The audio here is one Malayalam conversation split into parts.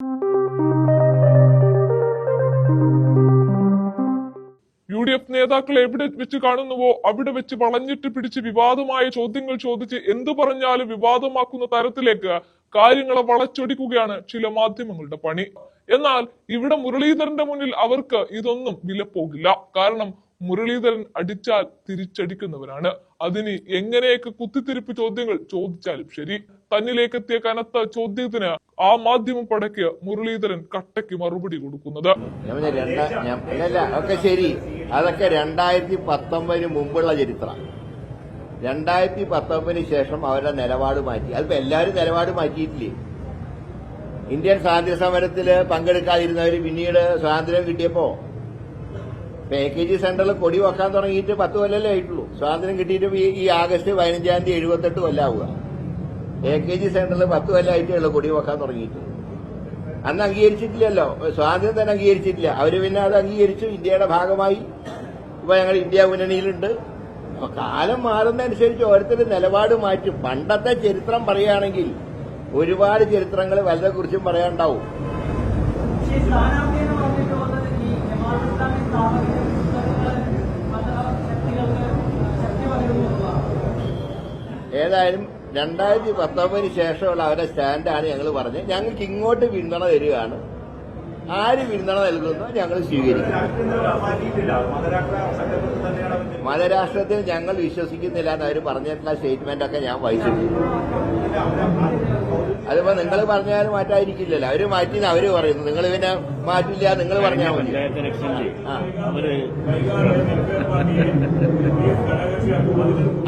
യു ഡി എഫ് നേതാക്കളെ എവിടെ വെച്ച് കാണുന്നുവോ അവിടെ വെച്ച് വളഞ്ഞിട്ട് പിടിച്ച് വിവാദമായ ചോദ്യങ്ങൾ ചോദിച്ച് എന്തു പറഞ്ഞാലും വിവാദമാക്കുന്ന തരത്തിലേക്ക് കാര്യങ്ങളെ വളച്ചൊടിക്കുകയാണ് ചില മാധ്യമങ്ങളുടെ പണി. എന്നാൽ ഇവിടെ മുരളീധരന്റെ മുന്നിൽ അവർക്ക് ഇതൊന്നും വിലപ്പോകില്ല. കാരണം മുരളീധരൻ അടിച്ചാൽ തിരിച്ചടിക്കുന്നവരാണ്. അതിന് എങ്ങനെയൊക്കെ കുത്തിത്തിരിപ്പ് ചോദ്യങ്ങൾ ചോദിച്ചാലും ശരി. തന്നിലേക്ക് എത്തിയ കനത്ത ചോദ്യത്തിന് ആ മാധ്യമ പടയ്ക്ക് മുരളീധരൻ കട്ടയ്ക്ക് മറുപടി കൊടുക്കുന്നത്. ശരി. അതൊക്കെ രണ്ടായിരത്തി പത്തൊമ്പതിന് മുമ്പുള്ള ചരിത്രം. രണ്ടായിരത്തി പത്തൊമ്പതിന് ശേഷം അവരുടെ നിലപാട് മാറ്റി. അതിപ്പോ എല്ലാവരും നിലപാട് മാറ്റിയിട്ടില്ലേ? ഇന്ത്യൻ സ്വാതന്ത്ര്യ സമരത്തിൽ പങ്കെടുക്കാതിരുന്നവർ പിന്നീട് സ്വാതന്ത്ര്യം കിട്ടിയപ്പോ പാക്കേജ് സെന്ററിൽ കൊടി വെക്കാൻ തുടങ്ങിയിട്ട് പത്ത് കൊല്ലല്ലേ ആയിട്ടുള്ളൂ. സ്വാതന്ത്ര്യം കിട്ടിയിട്ട് ഈ ആഗസ്റ്റ് പതിനഞ്ചാം തീയതി എഴുപത്തെട്ട് കൊല്ലാവുക. എ കെ ജി സെന്ററിൽ പത്ത് കൊല്ലമായിട്ടേ ഉള്ളൂ കൊടി വെക്കാൻ തുടങ്ങിയിട്ട്. അന്ന് അംഗീകരിച്ചിട്ടില്ലല്ലോ. സ്വാതന്ത്ര്യം തന്നെ അംഗീകരിച്ചിട്ടില്ല. അവർ പിന്നെ അത് അംഗീകരിച്ചു. ഇന്ത്യയുടെ ഭാഗമായി. ഇപ്പൊ ഞങ്ങൾ ഇന്ത്യ മുന്നണിയിലുണ്ട്. അപ്പൊ കാലം മാറുന്നതനുസരിച്ച് ഓരോരുത്തരും നിലപാട് മാറ്റും. പണ്ടത്തെ ചരിത്രം പറയുകയാണെങ്കിൽ ഒരുപാട് ചരിത്രങ്ങൾ വലതെ കുറിച്ചും പറയാനുണ്ടാവും. ഏതായാലും രണ്ടായിരത്തി പത്തൊമ്പതിന് ശേഷമുള്ള അവരുടെ സ്റ്റാൻഡാണ് ഞങ്ങൾ പറഞ്ഞത്. ഞങ്ങൾക്ക് ഇങ്ങോട്ട് പിന്തുണ തരികയാണ്. ആര് പിന്തുണ നൽകുന്നോ ഞങ്ങൾ സ്വീകരിക്കും. മതരാഷ്ട്രത്തിൽ ഞങ്ങൾ വിശ്വസിക്കുന്നില്ല എന്ന് അവർ പറഞ്ഞിട്ടുള്ള സ്റ്റേറ്റ്മെന്റ് ഒക്കെ ഞാൻ വായിച്ചിട്ടുണ്ട്. അതിപ്പോ നിങ്ങൾ പറഞ്ഞാൽ മാറ്റാതിരിക്കില്ലല്ലോ. അവർ മാറ്റി അവർ പറയുന്നു നിങ്ങൾ പിന്നെ മാറ്റില്ല നിങ്ങൾ പറഞ്ഞാൽ മതി.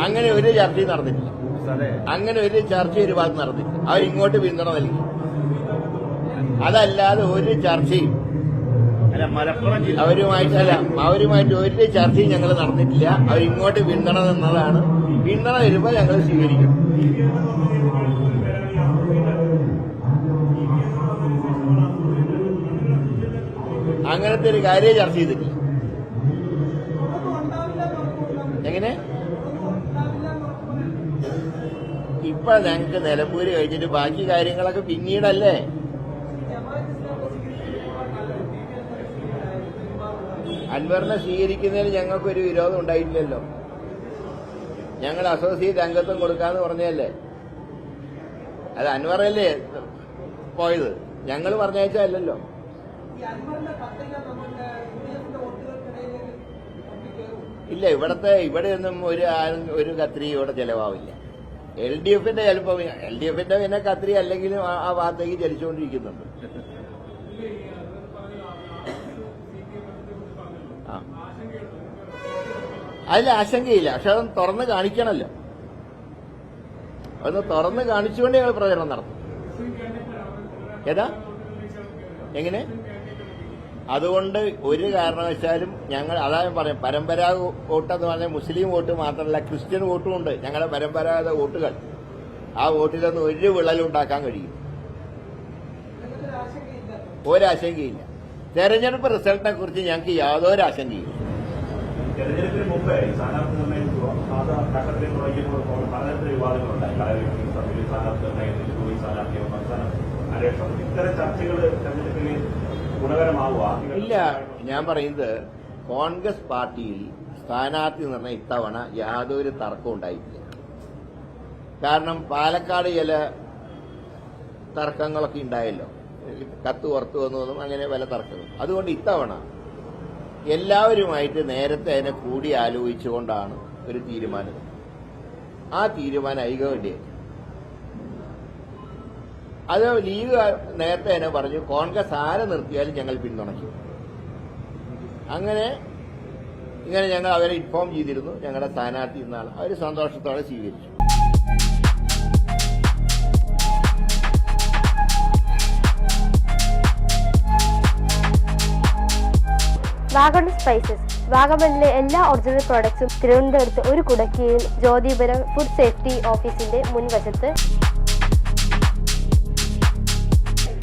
അങ്ങനെ ഒരു ചർച്ചയും നടന്നിട്ടില്ല. അങ്ങനെ ഒരു ചർച്ച ഒരു ഭാഗത്ത് നടത്തി. അവർ ഇങ്ങോട്ട് പിന്തുണ നൽകി. അതല്ലാതെ ഒരു ചർച്ചയും അവരുമായിട്ടല്ല അവരുമായിട്ട് ഒരു ചർച്ചയും ഞങ്ങൾ നടന്നിട്ടില്ല. അവർ ഇങ്ങോട്ട് പിന്തുണ നിന്നതാണ് പിന്തുണ വരുമ്പോൾ ഞങ്ങൾ സ്വീകരിക്കും. അങ്ങനത്തെ ഒരു കാര്യം ചർച്ച ചെയ്തിട്ടില്ല എങ്ങനെ ഇപ്പൊ ഞങ്ങൾക്ക് നിലമ്പൂര് കഴിഞ്ഞിട്ട് ബാക്കി കാര്യങ്ങളൊക്കെ പിന്നീടല്ലേ? അൻവറിനെ സ്വീകരിക്കുന്നതിന് ഞങ്ങൾക്കൊരു വിരോധം ഉണ്ടായിട്ടില്ലല്ലോ. ഞങ്ങൾ അസോസിയേറ്റ് അംഗത്വം കൊടുക്കാന്ന് പറഞ്ഞല്ലേ അത് അൻവറല്ലേ പോയത്? ഞങ്ങൾ പറഞ്ഞയച്ചല്ലോ ഇല്ല ഇവിടത്തെ ഇവിടെയൊന്നും ഒരു ഒരു കത്രി ഇവിടെ ചെലവാവില്ല. എൽ ഡി എഫിന്റെ ചിലപ്പോ എൽ ഡി എഫിന്റെ പിന്നെ കത്രി അല്ലെങ്കിലും ആ- വാർത്തയ്ക്ക് ചലിച്ചുകൊണ്ടിരിക്കുന്നുണ്ട് അതിൽ ആശങ്കയില്ല. പക്ഷെ അതൊന്ന് തുറന്ന് കാണിക്കണമല്ലോ. അതൊന്ന് തുറന്ന് കാണിച്ചുകൊണ്ട് ഞങ്ങൾ പ്രചരണം നടത്തും. ഏതാ? എങ്ങനെ? അതുകൊണ്ട് ഒരു കാരണവശാലും ഞങ്ങൾ അതാ ഞാൻ പറയാം പരമ്പരാഗത വോട്ട് എന്ന് പറഞ്ഞാൽ മുസ്ലിം വോട്ട് മാത്രമല്ല ക്രിസ്ത്യൻ വോട്ടും ഉണ്ട്. ഞങ്ങളുടെ പരമ്പരാഗത വോട്ടുകൾ. ആ വോട്ടിലൊന്നും ഒരു വിള്ളലുണ്ടാക്കാൻ കഴിയും. ഒരാശങ്കയില്ല. തെരഞ്ഞെടുപ്പ് റിസൾട്ടിനെ കുറിച്ച് ഞങ്ങൾക്ക് യാതൊരു ആശങ്കയില്ല. തെരഞ്ഞെടുപ്പിന് മുമ്പ് തെരഞ്ഞെടുപ്പിൽ ഇല്ല ഞാൻ പറയുന്നത് കോൺഗ്രസ് പാർട്ടിയിൽ സ്ഥാനാർത്ഥി നിർണയം ഇത്തവണ യാതൊരു തർക്കവും ഉണ്ടായിട്ടില്ല. കാരണം പാലക്കാട് ചില തർക്കങ്ങളൊക്കെ ഉണ്ടായല്ലോ. കത്ത് പുറത്തു വന്നതും അങ്ങനെ പല തർക്കങ്ങളും. അതുകൊണ്ട് ഇത്തവണ എല്ലാവരുമായിട്ട് നേരത്തെ അതിനെ കൂടി ആലോചിച്ചുകൊണ്ടാണ് ഒരു തീരുമാനം. ആ തീരുമാനം ഐകവേണ്ടിയായി അത് ലീഗ് നേരത്തെ തന്നെ പറഞ്ഞു കോൺഗ്രസ് ആരെ നിർത്തിയാലും ഞങ്ങൾ പിന്തുണയ്ക്കും. അങ്ങനെ ഇങ്ങനെ ഞങ്ങൾ അവരെ ഇൻഫോം ചെയ്തിരുന്നു. ഞങ്ങളുടെ സ്ഥാനാർത്ഥി എന്നാണ് അവർ സന്തോഷത്തോടെ സ്വീകരിച്ചു. വാഗൺ സ്പൈസസ്. വാഗമണിലെ എല്ലാ ഒറിജിനൽ പ്രോഡക്ട്സും തിരുവനന്തപുരത്ത് ഒരു കുടക്കീഴിൽ ജ്യോതിപുരം ഫുഡ് സേഫ്റ്റി ഓഫീസിന്റെ മുൻവശത്ത്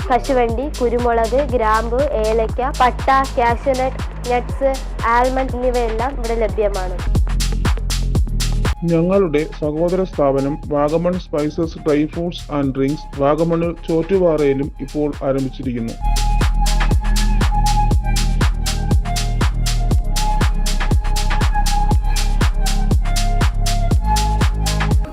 കശുവണ്ടി കുരുമുളക് ഗ്രാമ്പ് ഏലക്ക പട്ട കാഷ്യൂനട്ട് നട്ട്സ് ആൽമണ്ട് എന്നിവയെല്ലാം ഇവിടെ ലഭ്യമാണ്. ഞങ്ങളുടെ സഹോദര സ്ഥാപനം Vagamon spices dry fruits and drinks Vagamon ചോറ്റുപാറയിലും ഇപ്പോൾ ആരംഭിച്ചിരിക്കുന്നു.